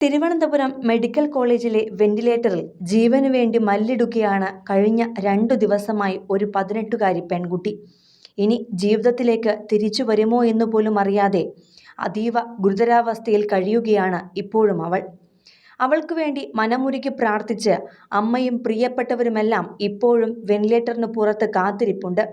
Thiruvananthapuram medical കോളേജിലെ വെന്റിലേറ്ററിൽ ജീവനു വേണ്ടി മല്ലിടുകയാണ് കഴിഞ്ഞ രണ്ടു ദിവസമായി ഒരു പതിനെട്ടുകാരി പെൺകുട്ടി. ഇനി ജീവിതത്തിലേക്ക് തിരിച്ചു വരുമോ എന്ന് പോലും അറിയാതെ അതീവ ഗുരുതരാവസ്ഥയിൽ കഴിയുകയാണ് ഇപ്പോഴും അവൾ. അവൾക്കു വേണ്ടി മനമുരുക്കി പ്രാർത്ഥിച്ച് അമ്മയും പ്രിയപ്പെട്ടവരുമെല്ലാം ഇപ്പോഴും വെന്റിലേറ്ററിന് പുറത്ത് കാത്തിരിപ്പുണ്ട്.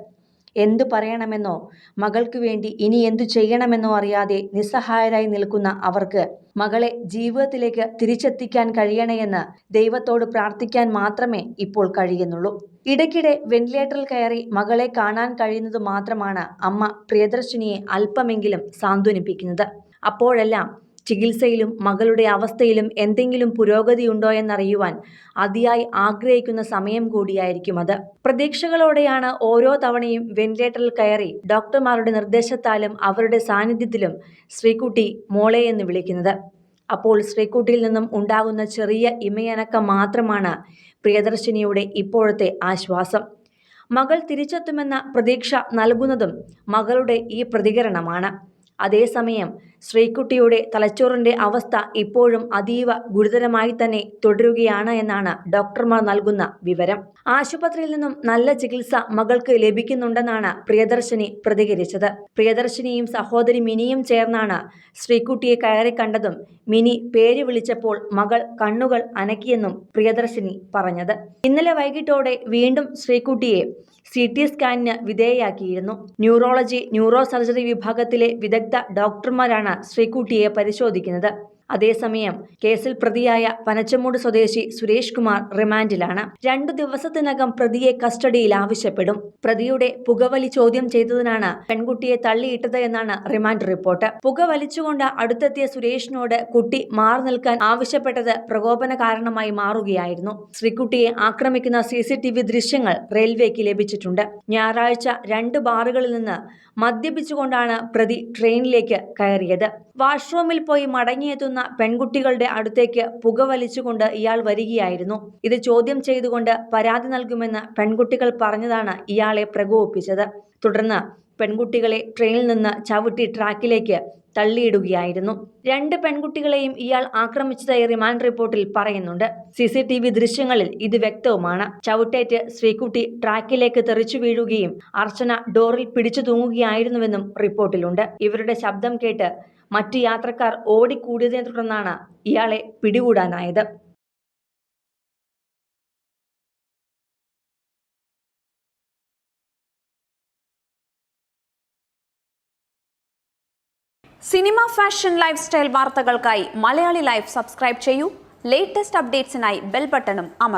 എന്തു പറയണമെന്നോ മകൾക്കു വേണ്ടി ഇനി എന്തു ചെയ്യണമെന്നോ അറിയാതെ നിസ്സഹായരായി നിൽക്കുന്ന അവർക്ക് മകളെ ജീവിതത്തിലേക്ക് തിരിച്ചെത്തിക്കാൻ കഴിയണേയെന്ന് ദൈവത്തോട് പ്രാർത്ഥിക്കാൻ മാത്രമേ ഇപ്പോൾ കഴിയുന്നുള്ളൂ. ഇടയ്ക്കിടെ വെന്റിലേറ്ററിൽ കയറി മകളെ കാണാൻ കഴിയുന്നത് മാത്രമാണ് അമ്മ പ്രിയദർശിനിയെ അല്പമെങ്കിലും സാന്ത്വനിപ്പിക്കുന്നത്. അപ്പോഴെല്ലാം ചികിത്സയിലും മകളുടെ അവസ്ഥയിലും എന്തെങ്കിലും പുരോഗതിയുണ്ടോ എന്നറിയുവാൻ അതിയായി ആഗ്രഹിക്കുന്ന സമയം കൂടിയായിരിക്കും അത്. പ്രതീക്ഷകളോടെയാണ് ഓരോ തവണയും വെന്റിലേറ്ററിൽ കയറി ഡോക്ടർമാരുടെ നിർദ്ദേശത്താലും അവരുടെ സാന്നിധ്യത്തിലും ശ്രീകുട്ടി മോളെ എന്ന് വിളിക്കുന്നത്. അപ്പോൾ ശ്രീകുട്ടിയിൽ നിന്നും ഉണ്ടാകുന്ന ചെറിയ ഇമയനക്കം മാത്രമാണ് പ്രിയദർശിനിയുടെ ഇപ്പോഴത്തെ ആശ്വാസം. മകൾ തിരിച്ചെത്തുമെന്ന പ്രതീക്ഷ നൽകുന്നതും മകളുടെ ഈ പ്രതികരണമാണ്. അതേസമയം ശ്രീകുട്ടിയുടെ തലച്ചോറിന്റെ അവസ്ഥ ഇപ്പോഴും അതീവ ഗുരുതരമായി തന്നെ തുടരുകയാണ് എന്നാണ് ഡോക്ടർമാർ നൽകുന്ന വിവരം. ആശുപത്രിയിൽ നിന്നും നല്ല ചികിത്സ മകൾക്ക് ലഭിക്കുന്നുണ്ടെന്നാണ് പ്രിയദർശിനി പ്രതികരിച്ചത്. പ്രിയദർശിനിയും സഹോദരി മിനിയും ചേർന്നാണ് ശ്രീകുട്ടിയെ കയറി കണ്ടതും മിനി പേര് വിളിച്ചപ്പോൾ മകൾ കണ്ണുകൾ അനക്കിയെന്നും പ്രിയദർശിനി പറഞ്ഞത്. ഇന്നലെ വൈകിട്ടോടെ വീണ്ടും ശ്രീകുട്ടിയെ സി ടി സ്കാനിന് വിധേയയാക്കിയിരുന്നു. ന്യൂറോളജി ന്യൂറോ സർജറി വിഭാഗത്തിലെ വിദഗ്ധ ഡോക്ടർമാരാണ് ശ്രീകുട്ടിയെ പരിശോധിക്കുന്നത് അതേസമയം കേസിൽ പ്രതിയായ പനച്ചമൂട് സ്വദേശി സുരേഷ് കുമാർ റിമാൻഡിലാണ്. രണ്ടു ദിവസത്തിനകം പ്രതിയെ കസ്റ്റഡിയിൽ ആവശ്യപ്പെടും. പ്രതിയുടെ പുകവലി ചോദ്യം ചെയ്തതിനാണ് പെൺകുട്ടിയെ തള്ളിയിട്ടത് എന്നാണ് റിമാൻഡ് റിപ്പോർട്ട്. പുകവലിച്ചുകൊണ്ട് അടുത്തെത്തിയ സുരേഷിനോട് കുട്ടി മാറി നിൽക്കാൻ ആവശ്യപ്പെട്ടത് പ്രകോപന കാരണമായി മാറുകയായിരുന്നു. ശ്രീകുട്ടിയെ ആക്രമിക്കുന്ന സി സി ടി വി ദൃശ്യങ്ങൾ റെയിൽവേക്ക് ലഭിച്ചിട്ടുണ്ട്. ഞായറാഴ്ച രണ്ട് ബാറുകളിൽ നിന്ന് മദ്യപിച്ചുകൊണ്ടാണ് പ്രതി ട്രെയിനിലേക്ക് കയറിയത്. വാഷ്റൂമിൽ പോയി മടങ്ങിയെത്തുന്ന പെൺകുട്ടികളുടെ അടുത്തേക്ക് പുകവലിച്ചുകൊണ്ട് ഇയാൾ വരികയായിരുന്നു. ഇത് ചോദ്യം ചെയ്തുകൊണ്ട് പരാതി നൽകുമെന്ന് പെൺകുട്ടികൾ പറഞ്ഞതാണ് ഇയാളെ പ്രകോപിപ്പിച്ചത്. തുടർന്ന് പെൺകുട്ടികളെ ട്രെയിനിൽ നിന്ന് ചവിട്ടി ട്രാക്കിലേക്ക് തള്ളിയിടുകയായിരുന്നു. രണ്ട് പെൺകുട്ടികളെയും ഇയാൾ ആക്രമിച്ചതായി റിമാൻഡ് റിപ്പോർട്ടിൽ പറയുന്നുണ്ട്. സി സി ടി വി ദൃശ്യങ്ങളിൽ ഇത് വ്യക്തവുമാണ്. ചവിട്ടേറ്റ് ശ്രീകുട്ടി ട്രാക്കിലേക്ക് തെറിച്ചു വീഴുകയും അർച്ചന ഡോറിൽ പിടിച്ചു തൂങ്ങുകയായിരുന്നുവെന്നും റിപ്പോർട്ടിലുണ്ട്. ഇവരുടെ ശബ്ദം കേട്ട് മറ്റു യാത്രക്കാർ ഓടിക്കൂടിയതിനെ തുടർന്നാണ് ഇയാളെ പിടികൂടാനായത്. സിനിമ ഫാഷൻ ലൈഫ് സ്റ്റൈൽ വാർത്തകൾക്കായി മലയാളി ലൈഫ് സബ്സ്ക്രൈബ് ചെയ്യൂ. ലേറ്റസ്റ്റ് അപ്ഡേറ്റ്സിനായി ബെൽ ബട്ടണും അമർ